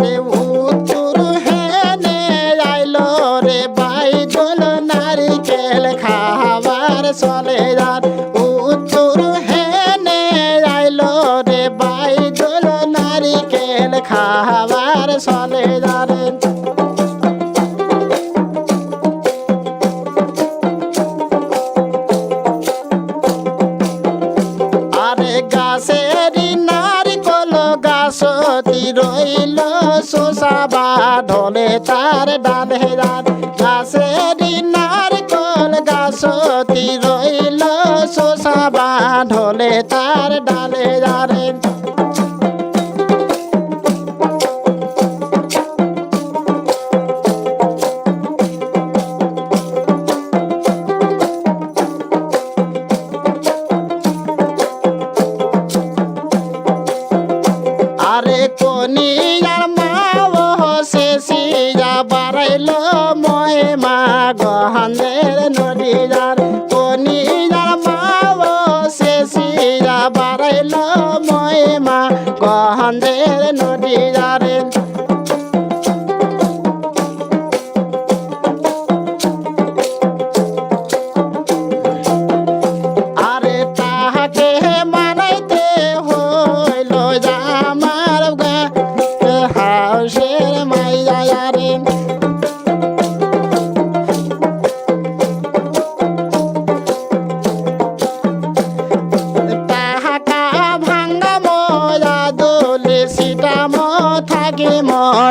রে উত্তর হেনে আইলো রে বাইদল নারিকেল খাবার চলে তার ডালে ডাল গাছেরই নারিকল গাছতি রইল শোষাবা ঢলে তার ডালে ডালে আরে ময় মা গহনের নদীয়ার কনিয়ার মা শেষিয়া বাড়াইল ময় মা গহনের নদীয়ারে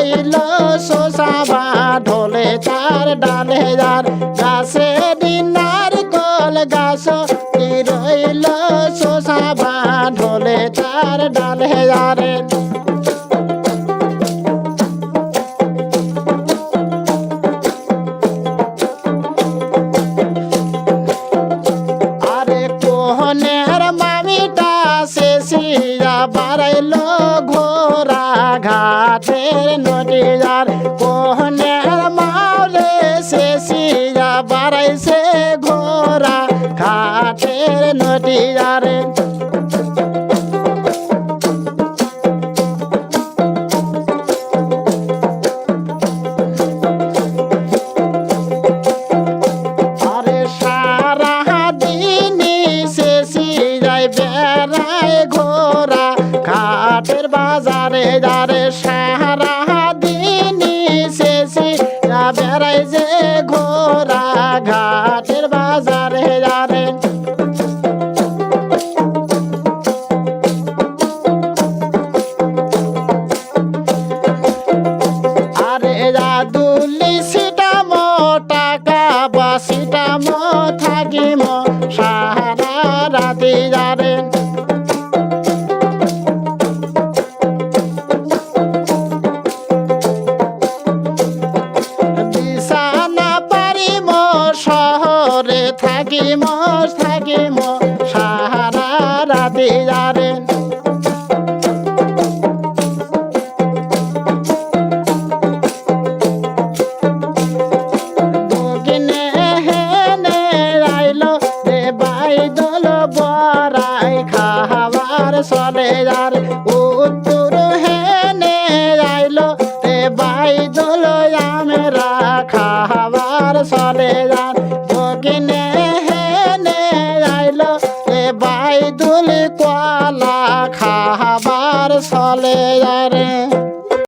রইল শোষাবা ঢোলে তার ডালে যার বাড়াইল ঘোরা ঘাটের নদীয়ার কোহনের যে ঘোরা ঘাটের বাজারে যারে আরে জাদুলি সিটাম টাকা বা সিটাম থাকিম, সাহারা রাতি যারে। থাকিম থাকিম সাহারা রাতে যারে